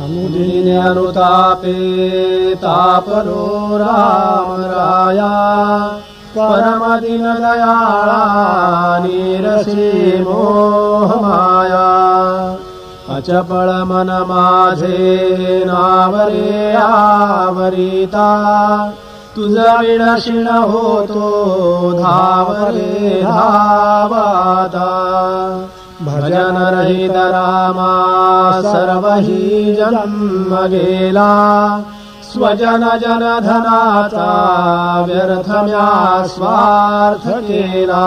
अनुतापे तापरो रामराया परमदिनदयाळा नीरसी मोहमाया। अचपळ मन माझे नावरे आवरिता। तुझा विणशिण होतो धावरे धावाता। भजन रहित रामा सर्व हि जन्म गेला स्वजन जन धनाचा व्यर्थ म्या स्वार्थ केला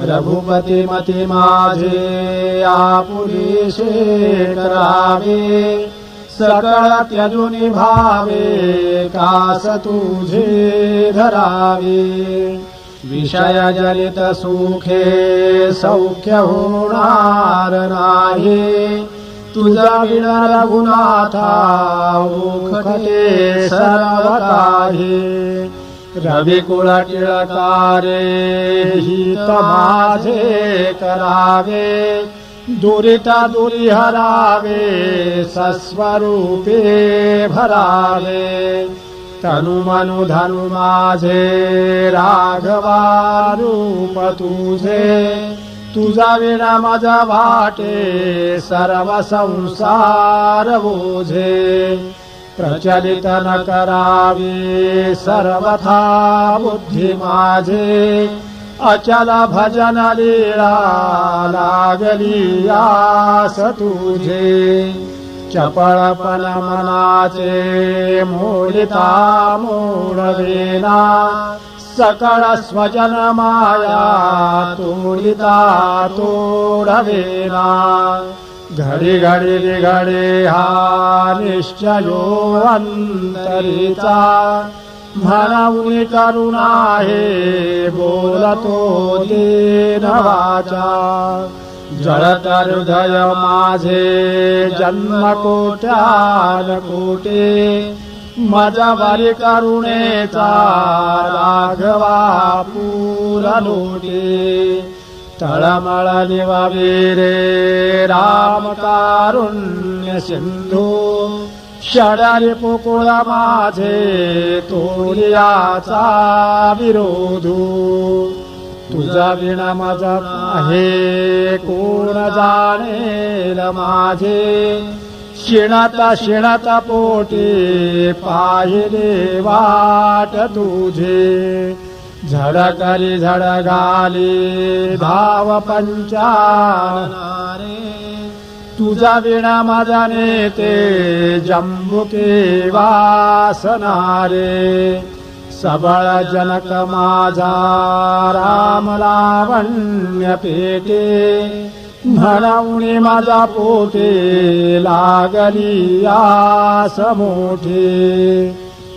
रघुपती मती माझे आपुरीशे करावे सकळ त्यजुनी भावे तुझे धरावे विषय जनित सुखे सौख्य होणार नाही तुझा विण रघुनाथा ओखते सर्व काही रविकुळ टिळकारे हित माझे करावे। दुरिता दुरी हरावे सस्वरूपे भरावे तनुमनु धनु माझे राघवा रूप तुझे तुझा विना माझा वाटे सर्व संसार बोझे। प्रचलित न करावी सर्वथा बुद्धी माझे। अचल भजन लीळा लागली आस तुझे। चपळपण मनाचे मोडिता मूळवेना सकळ स्वजन माया तोडिता तोडवेना घडी घडी घडे हा निश्चयो अंतरीचा म्हणून करुणा हे बोलतो दे नवाचा जळत हृदय माझे जन्म कोट्यान कोटे मजा करुणेचा राघवा पूर लोटे तळमळ निवावे रे राम कारुण्य सिंधू षडारी पुकुळ माझे तोरियाचा विरोधू तुझा विणा माझा आहे. कोण जाणेल माझे? शिणता शिणता पोटे पाहिले वाट तुझे. झडकरी झडगाली धाव पंचारे तुझा विणा माझा नेते जम्बुके वासनारे. सबळ जनक माझा राम लावण्य पेटे म्हणून माझा पोटे लागली आस मोठे।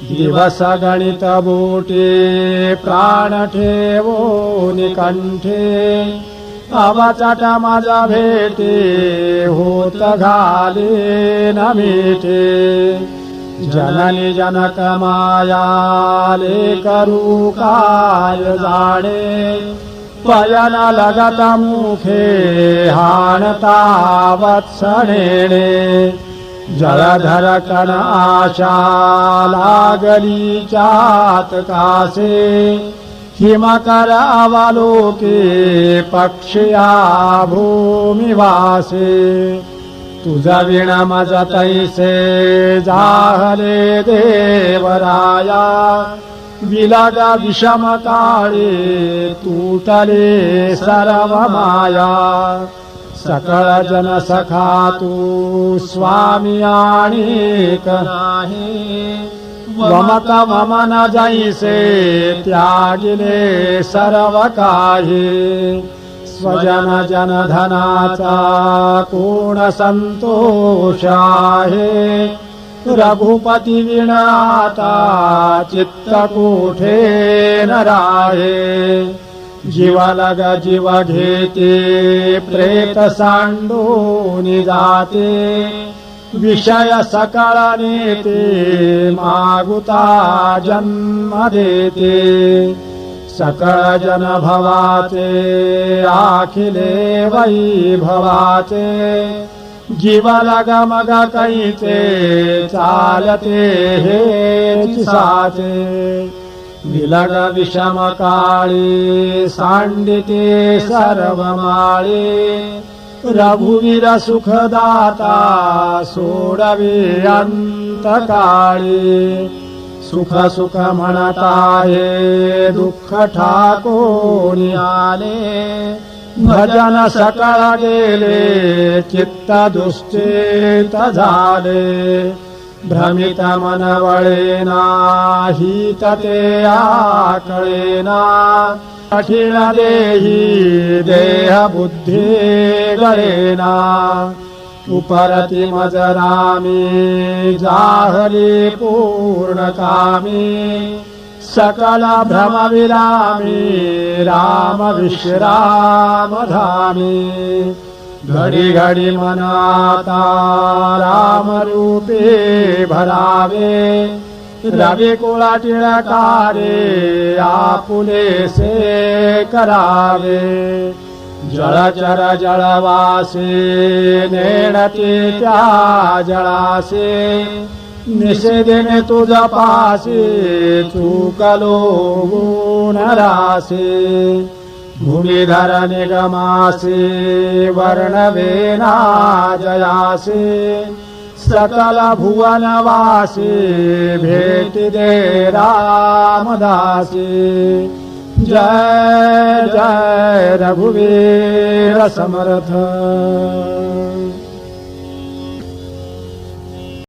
दिवस गणित बोटे प्राण ठेवो निकंठे अवचाट माझा भेटे जननी जनक मायाले करू काय जाणे पयन लगत मुखे हाणता वत्सणेणे जलधर कासे हिमकर अवलोके पक्षया भूमिवासे तुझा विणा मज तैसे जाहले देवराया। विलगा विषम काळे तुटले सर्व माया सकळ जन सखा तू स्वामी आणिक नाही। वमत वमन जैसे त्यागिले सर्व काही स्वजन जन धनाचा कोण संतोष आहे रघुपती विणाता चित्त कोठे नराहे। राहे जीव लग जीव घेते प्रेत सांडून जाते विषय सकळ नेते मागुता जन्म देते। सकळ जन भवाचे आखिले वैभवाचे जीवलगमग कैचे चालते हे साचे विलग विषम काळी सांडिते सर्वमाळे रघुवीर सोडवे अंतकाळी सुख सुख म्हणता हे दुःख ठाकोणी आले भजन सकळ गेले चित्त दुश्चेत झाले भ्रमित मन वळेना हित ते आकळेना कठीण देही देह बुद्धी गळेना उपरति मजरामी जाहली पूर्णकामी सकल भ्रम राम घडी घडी मनाता राम रूपे भरावे रवी कुळा टिळकारे आपुले से करावे जळचर जळवासे नेणते त्या जळासे निषेधेने तुझ पासे चुकलो गुणरासे भूमिधर निगमासे वर्णवेना जयासे सकल भुवनवासे भेटी दे रामदासे जय जय रघुवीर समर्थ।